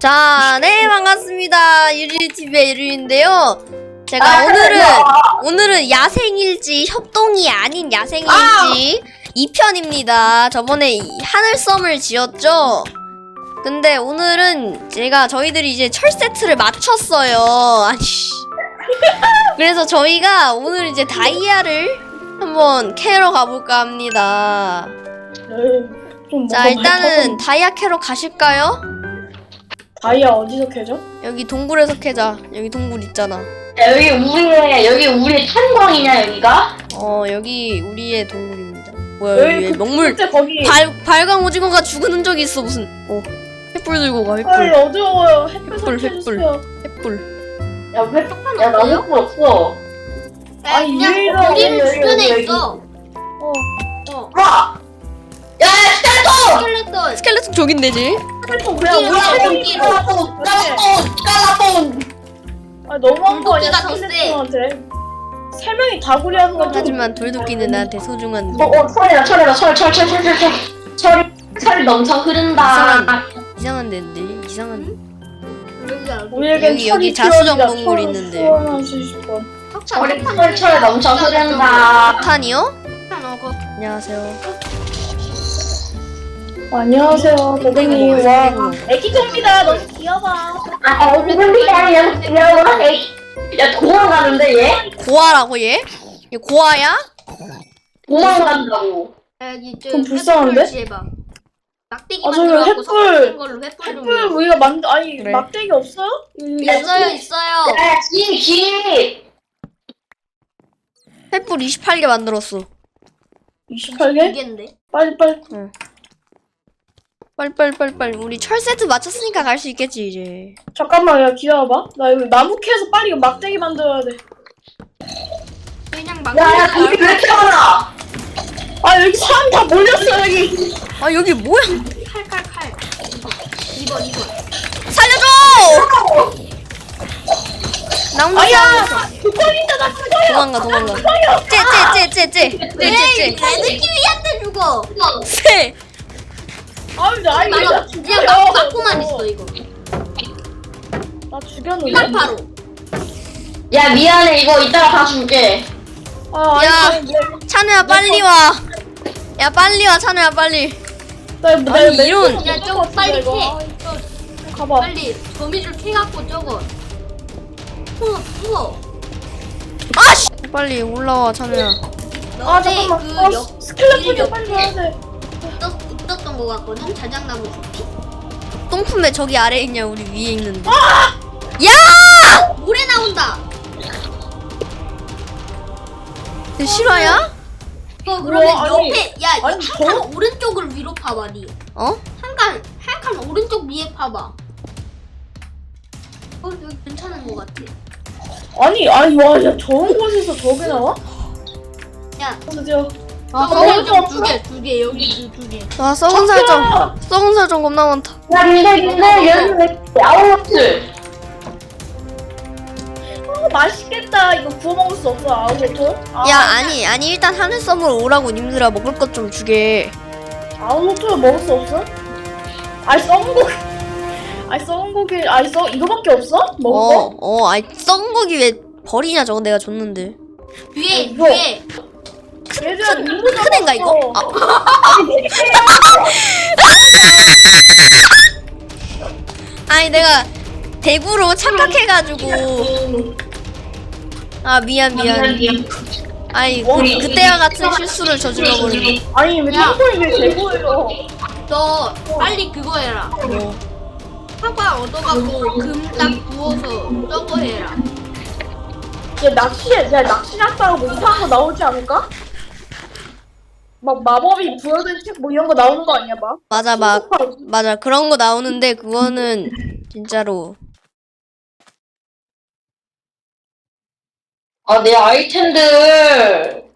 자, 네, 반갑습니다. 유리TV의 유리인데요. 제가 아, 오늘은, 오늘은 야생일지, 협동이 아닌 야생일지 2편입니다. 저번에 이 하늘섬을 지었죠? 근데 오늘은 제가 저희들이 이제 철 세트를 맞췄어요. 아니. 씨. 그래서 저희가 오늘 이제 다이아를 한번 캐러 가볼까 합니다. 좀 자, 뭔가 일단은 다이아 캐러 가실까요? 다이아 어디서 캐죠? 여기 동굴에서 캐자. 여기 동굴 있잖아. 야, 여기 우리의 여기 우리의 탄광이냐 여기가? 어 여기 우리의 동굴입니다. 뭐야 여기 왜 그 먹물 거기 발 발광 오징어가 죽은 흔적이 있어 무슨? 어 횃불 들고 가 헐 횃불 어두워요 햇볕 햇불, 햇해주세요 횃불. 야, 왜? 야, 나무 뿔 없어. 아 여기, 여기, 주변에 여기. 있어. 어 어. 와! 야, 야, 스텔토! 그냥 여기로 우리 여기로. 까라뽕, 까라뽕, 까라뽕. 아 너무한 거 아니야 물도끼가 더 세. 스켈레톤한테 세 명이 다 구리 하는 건 좀- 하지만 돌도끼는 나한테 소중한. 어, 어, 철이다, 철이다, 철, 철, 철, 철, 철, 철. 철, 철이 넘쳐 흐른다. 이상한 데인데 이상한. 우리에겐 여기, 철이 여기 자수정 필요합니다. 동굴 철을 있는데. 후원하실 수 있고. 철이, 철, 철 넘쳐 흐른다. 탄이요? 어, 거. 안녕하세요. 안녕하세요 고객님 와. 애기 좀비다 너무 귀여워 아, 어, 흐른다, 야, 야, 에이. 야, 도망가는데, 얘? 고아라고 얘? 얘 고아야? 도망간다고. 여기 좀 불쌍한데? 횃불. 막대기 아, 저기 만들어갖고 횃불. 걸로 횃불 좀. 햇불 우리가 만 아니 그래. 막대기 없어요? 있어요 있어요. 야, 긴, 긴. 횃불 28개 만들었어. 28개? 이게인데. 빨리 빨리 빨리빨리빨리빨리 우리 철 세트 맞췄으니까 갈 수 있겠지 이제. 잠깐만 야 기다려봐. 나 이거 나무 캐서 빨리 막대기 만들어야 돼. 그냥 막. 야야 돈이 왜 이렇게 많아? 아 여기 사람 다 몰렸어 여기. 아 여기 뭐야? 칼칼 칼. 2번 2번. 살려줘! 나 혼자 아야 도망인다 나 죽어요. 도망가 도망가. 죽어요. 아! 쟤쟤쟤쟤쟤 쟤쟤쟤. 내 느낌이한테 죽어. 쟤. 아유 나 이거 맞아. 나 그냥 죽어요 막 막고만 있어 이거. 나 죽였는데 칼파로. 야, 미안해. 이거 이따가 다 줄게. 아 야. 아니 나 찬우야 빨리 와. 야 빨리 와 찬우야 빨리. 나 이거 아니, 나 이런- 야 저거 빨리 캐. 가봐 빨리 거미줄 캐갖고 저거. 우와 우와. 아씨. 빨리 올라와 찬우야. 아 너네 잠깐만 그 어, 역, 스켈레톤 일좀 빨리 와야 돼있 거 같거든? 자작나무 숲이? 똥품 왜 저기 아래 있냐 우리 위에 있는데. 야! 모래 나온다! 그 실화야? 어, 그러면 우와, 아니, 옆에, 야, 아니, 한 저- 칸 오른쪽을 위로 파봐, 니. 어? 한 칸, 한 칸 오른쪽 위에 파봐. 어, 여기 괜찮은 거 같아. 아니 아니 와야 저런 곳에서 저게 나와? 야, 드디어 아, 저거 좀두 개, 두 개, 여기 두, 두 개. 와 썩은 살점. 썩은 살점 겁나 많다. 야, 근데, 근데, 얘는 왜 아웃을. 아, 맛있겠다 이거 구워 먹을 수 없어 아우로토 아, 야 아니 아니 일단 하늘 섬으로 오라고 님들아 먹을 것 좀 주게. 아우로토를 먹을 수 없어? 아니 썩은 고기 아니 썩은 고기 아니 썩 이거밖에 없어? 먹을 거? 어어 아이 썩은 고기 왜 버리냐 저거 내가 줬는데. 위에, 이거. 위에. 얘들아 큰- 민구 큰 애인가, 이거? 아. 아니 내가 대구로 착각해가지고 아 미안 미안. 아니 그, 그때와 같은 실수를 저질러 버리네. 아니 왜왜 대구예요 너, 빨리 그거 해라. 뭐 사과 얻어갖고 금 딱 부어서 저거 해라. 야 낚시 야 낚시 났다가 뭐 이상한 거 나오지 않을까? 막 마법이 부여된 책 뭐 이런 거 나오는 거 아니야 막? 맞아 막 맞아 그런 거 나오는데 그거는 진짜로 아, 내 아이템들.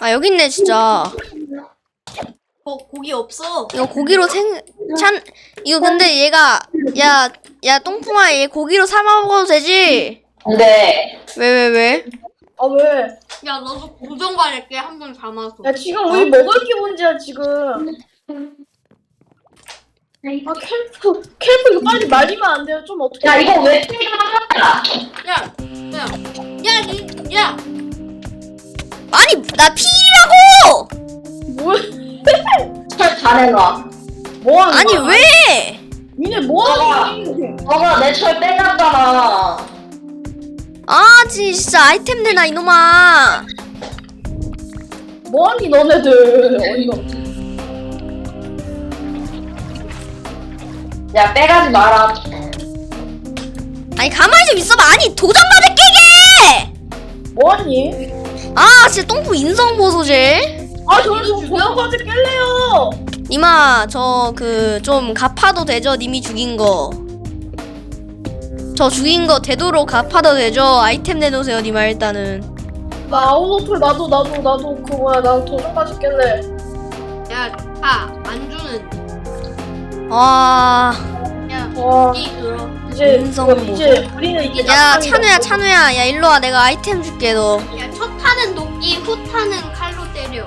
아 여기 있네 진짜. 어, 고기 없어. 이거 고기로 생찬 이거 근데 얘가 야 야 똥풍아 얘 고기로 삶아 먹어도 되지? 근데, 왜왜 왜? 아 왜? 야, 너도 고정 관할게 한 번 담아서. 야 지금 우리 먹을 게 문제야 지금 아 캠프 캠프 이거 빨리 말리면 안 돼요? 좀 어떻게? 야 이거 왜 삐가 야, 야, 야, 니, 야, 아니 나 필이라고 뭐야? 철 잘해놔 뭐 하는 아니 거야? 왜 니네 뭐 하는 거야? 너가 내 철 빼놨잖아 아 진짜 아이템 내놔 이놈아. 뭐하니 너네들. 어이가 없지. 야 빼가지 마라. 아니 가만히 좀 있어봐. 아니 도장 맞아 깨게! 뭐하니? 아 진짜 똥부 인성 보소질 아 저는 좀 고양이까지 깰래요. 니마 저 그 좀 갚아도 되죠? 님이 죽인 거 저 죽인 거 되도록 갚아도 되죠 아이템 내놓으세요 니마 일단은 나 아웃로플 나도 나도 나도 그 뭐야 나도 도전까지 깰래. 야, 아, 안 주는, 와... 야, 와 이 들어. 이제 인성 그거 보소. 이제 우리는 이제 야. 찬우야 찬우야 야 일로 와 내가 아이템 줄게 너 야, 첫 타는 도끼, 후 타는 칼로 때려.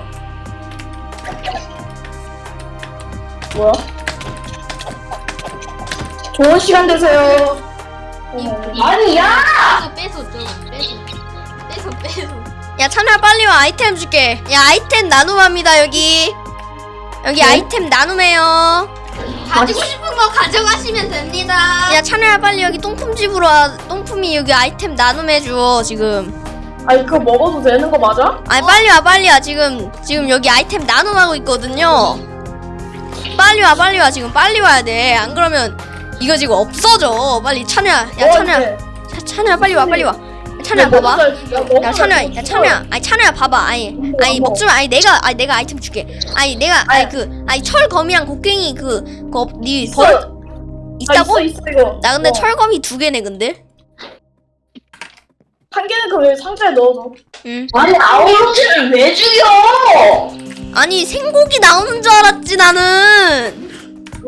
뭐야? 좋은 시간 되세요. 어머. 아니 야! 빼서, 빼서, 저, 빼서. 빼서, 빼서. 야 찬우야 빨리 와. 아이템 줄게. 야 아이템 나눔합니다 여기. 여기 아이템 나눔해요. 가지고 싶은 거 가져가시면 됩니다. 야 찬우야 빨리 여기 똥품 집으로 와. 똥품이 여기 아이템 나눔해줘 지금. 아니 그거 먹어도 되는 거 맞아? 아니 빨리 와 빨리 와. 지금 지금 여기 아이템 나눔하고 있거든요. 빨리 와 빨리 와. 지금 빨리 와야 돼 안 그러면 이거 지금 없어져 빨리 찬우야 야뭐 찬우야 이제? 차- 찬우야 빨리 와 빨리 와 찬우야 야, 봐봐 야 찬우야 돼, 야 찬우야 아니 찬우야 봐봐 아니 아니 뭐. 먹지마 아니 내가 아니 내가 아이템 줄게 아니 내가 아니. 그 아니 철검이랑 곡괭이 그그니 있어. 버릇 아, 있다고? 있어 있어 이거. 나 근데 어. 철검이 두 개네 근데 한 개는 그 상자에 넣어줘. 응 아니 아웃로트를 왜 죽여 아니 생고기 나오는 줄 알았지 나는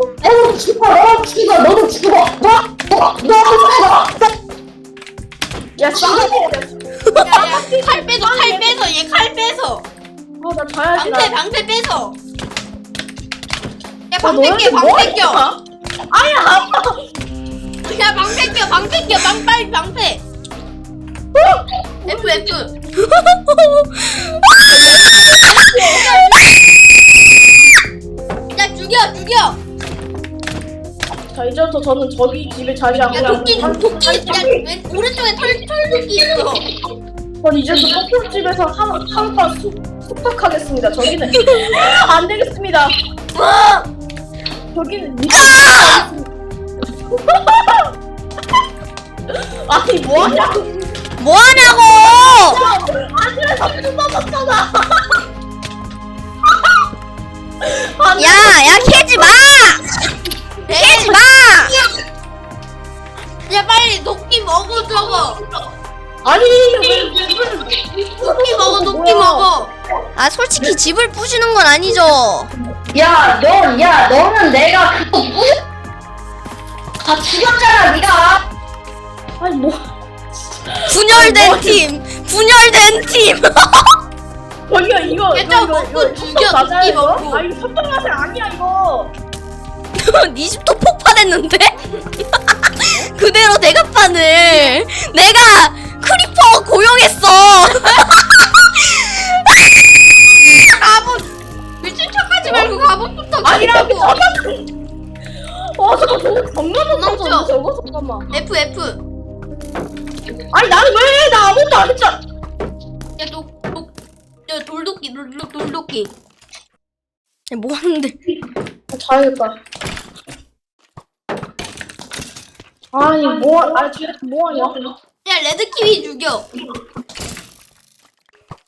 너도 죽어 너도 죽어 너도 죽어 너 너도 죽어 야 싸워. 야, 야, 칼 빼서, 칼 빼서, 얘 칼 빼서. 아나 자야지 방패, 나. 방패 빼서. 야, 아, 방 너네들 뺏겨, 방뭐 뺏겨. 하냐? 아야. 야, 방 뺏겨, 방 뺏겨, 방 빨리 방패. F, F. 자 이제부터 저는 저기 집에 자지 않고 야, 도끼, 그냥 도끼, 야, 왼, 오른쪽에 털, 털도끼 있어. 전 이제부터 떡볶이 집에서 하루 하룻밤 숙 숙박하겠습니다. 저기는 안 되겠습니다. 저기는 미. 아니 뭐하냐? 뭐하냐고 아니야 삼촌 넘었잖아. 야 야 캐지 마 캐지 마 야, 빨리 도끼 먹어, 저거. 아니 왜 도끼 먹어, 도끼 먹어. 아 솔직히 집을 부시는 건 아니죠 야너 야 너는 내가 그거 뿌려 다 죽였잖아 네가 아니 뭐 분열된 팀 분열된 팀 저기요 이거 야, 이거 이거 먹고 이거 맞아요, 도끼 이거? 먹고. 아 이거 협정 맛이 아니야 이거. 네 집도 폭파됐는데 그대로 대갑판을 내가 크리퍼 고용했어 갑옷. 미친 척하지 말고 갑옷부터 아니라고. 죽이라고. 어 저거 저거 겁나. 높아 저거 잠깐만. F, F. 아니 나는 왜 나 아무것도 안 했잖아. 야, 독, 독, 야, 돌도끼, 돌, 돌, 돌도끼. 뭐 하는데 자야겠다. 아니 뭐 아니 쟤 뭐하냐? 야, 레드키위 죽여.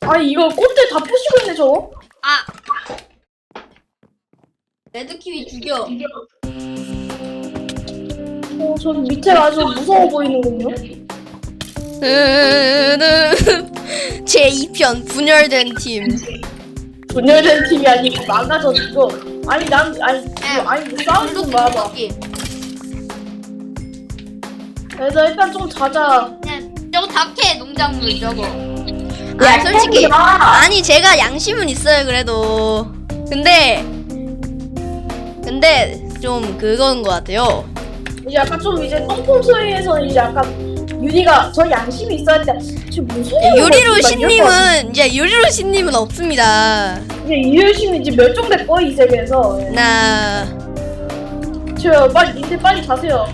아니 이거 꽃들 다 부시고 있네 저거. 아. 레드키위 죽여. 어 저기 밑에가 아주 무서워 보이는군요. 제 2편 분열된 팀 분열된 팀이 아니고 망가져 이거. 아니 난 아니 이거, 아니 이거 싸우지 좀 돌도끼, 마봐. 돌도끼. 얘들아 일단 좀 자자. 야, 저거 닭해, 농작물 저거. 아 솔직히 야, 아니 제가 양심은 있어요 그래도 근데 근데 좀 그건 것 같아요. 이제 약간 좀 이제 똥폼 소리에서 이제 약간 윤희가 저 양심이 있어야 돼. 지금 무슨 소리야? 요리로 신님은 이제 요리로 신님은 없습니다. 이제 이유심이 이제 멸종될 거야 이 세계에서. 예. 나 저 빨리 님들 빨리 자세요.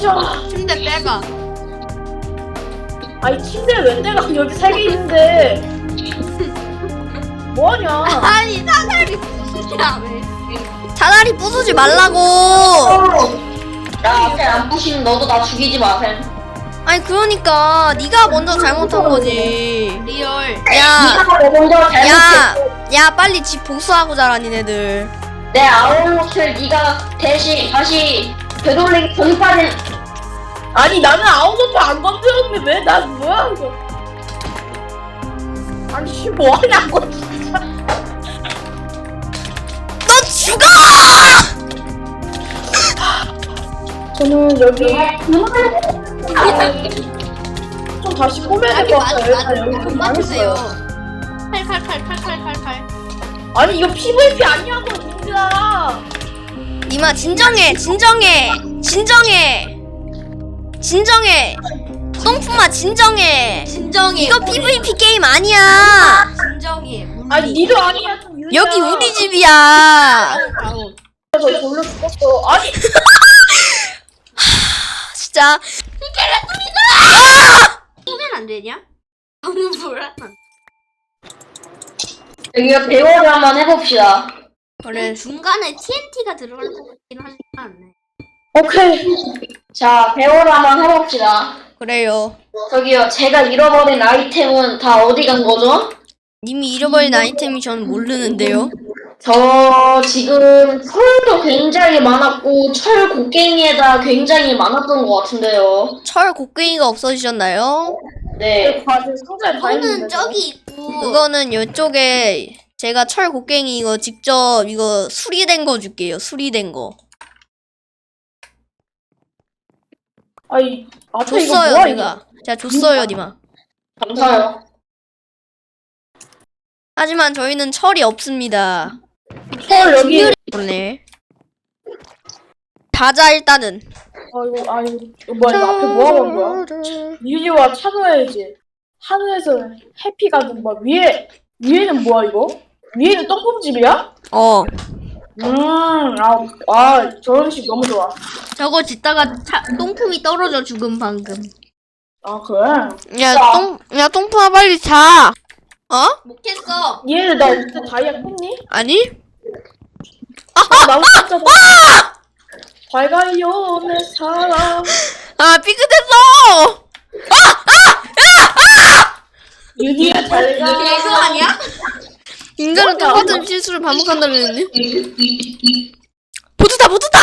자. 침대 빼가. 아이 침대 왜 내가 여기 세 개 있는데. 뭐하냐? 아니 사다리 부수냐 왜? 사다리 부수지 말라고. 야, 앞에 안 부시면 너도 나 죽이지 마셈. 아니 그러니까 네가 먼저 잘못한 거지. 리얼. 야, 네가 내 먼저 잘못했고 야, 야 빨리 집 복수하고 자라 니네들. 내 아웃을 네가 대신 다시 되돌리기 전까지 아니 나는 아무것도 안 건드렸는데 왜 난 뭐야 이거? 아니 씨 뭐하냐고 진짜. 너 죽어! 저는 여기 좀 다시 꾸며야 될 것 같아요. 일단 여기 좀. 망했어요. 칼칼칼칼칼칼칼. 아니 이거 PVP 아니냐고 민들아. 니마 진정해, 진정해, 진정해, 진정해. 똥품아 진정해. 진정해. 이거 PVP 게임 아니야. 진정해. 아니 니도 아니야 좀 유리야. 여기 우리 집이야. 아웃. 저 졸려 죽었어. 아니 진짜. 하면 안 되냐? 너무 불안한. 여기가 대화를 한번 해봅시다. 그래. 중간에 TNT가 들어갈 것 같긴 하지 않네. 오케이. 자, 대화를 한번 해봅시다. 그래요. 저기요, 제가 잃어버린 아이템은 다 어디 간 거죠? 님이 잃어버린 아이템이 저는 모르는데요. 저 지금 철도 굉장히 많았고 철 곡괭이에다 굉장히 많았던 것 같은데요. 철 곡괭이가 없어지셨나요? 네. 과제. 저는 저기 있고. 그거는 이쪽에 제가 철 곡괭이 이거 직접 이거 수리된 거 줄게요. 수리된 거. 아니 앞에 이거 줬어요, 뭐야 제가. 제가 줬어요, 니마. 감사해요. 하지만 저희는 철이 없습니다. 이거? 헐 여기. 그러네. 가자 일단은. 아 이거 아 이거, 이거 뭐야 이거 앞에 뭐 하고 온 거야? 유리와 찬호야지. 하늘에서 해피 가 든 뭐 위에 위에는 뭐야 이거? 위에는 똥폼집이야? 어. 음, 아, 아, 저런 식 너무 좋아. 저거 짓다가 차, 똥품이 떨어져 죽음 방금. 아, 그래? 야, 똥, 야, 똥푸아 빨리 자. 어? 못 했어. 얘는 나 그때 다이아 뽑니? 아니? 아, 나무 진짜 밝아요, 내 사랑. 아, 삐끗했어! 가. 이게 그거 아니야? 인간은 똑같은 실수를 반복한다 그랬네. 보트다, 보트다!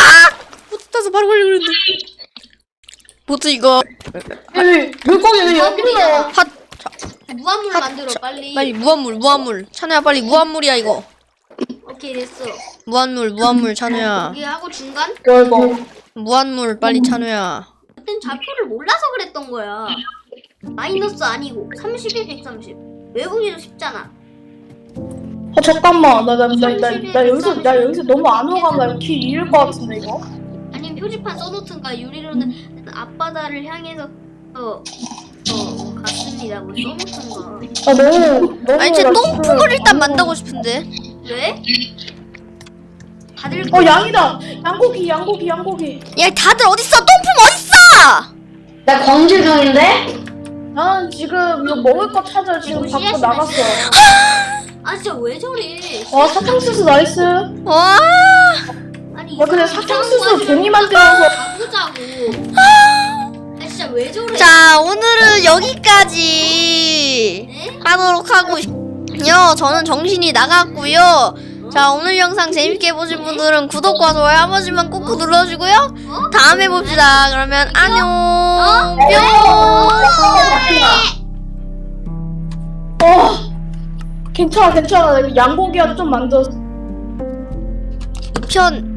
보트 타서 바로 걸려 그랬는데. 보트 이거, 여기, 물고기 왜 여기 있어? 핫, 무한물 만들어 빨리. 빨리 무한물, 무한물. 찬우야, 빨리 무한물이야, 이거. 오케이 됐어. 무한물, 무한물, 찬우야. 여기 하고 중간. 야, 이거. 무한물, 빨리 찬우야. 그땐 좌표를 몰라서 그랬던 거야. 마이너스 아니고 31, 130. 외국인도 쉽잖아. 어, 잠깐만. 나, 나, 나, 나, 나 여기서, 나 여기서 너무 안 오가면 나길 잃을 것 같은데, 이거? 아니면 표지판 써놓든가 유리로는 앞바다를 향해서 어, 어 갔습니다. 뭐 써놓든가. 아, 너무, 너무. 아니, 제나 똥품을 지금- 일단 만들고 싶은데. 왜? 다들 어, 양이다! 양고기, 양고기, 양고기. 야, 다들 어딨어? 똥품 어딨어? 나 광질 중인데? 나는 지금 이거 먹을 거 찾아 지금 이거 밖으로 나갔어. 아 진짜 왜 저래? 와, 사탕수수 나이스. 와, 아니 야, 근데 사탕수수 하지 만들어서. 말고 가보자고. 아 진짜 왜 저래? 자, 오늘은 여기까지 네? 하도록 하고요. 저는 정신이 나갔고요. 자, 오늘 영상 재밌게 보신 분들은 구독과 좋아요 한 번씩만 꾹꾹 눌러주고요. 어? 다음에 봅시다. 그러면 안녕. 어? 뿅. 괜찮아, 괜찮아. 양고기가 좀 만들었어. 2편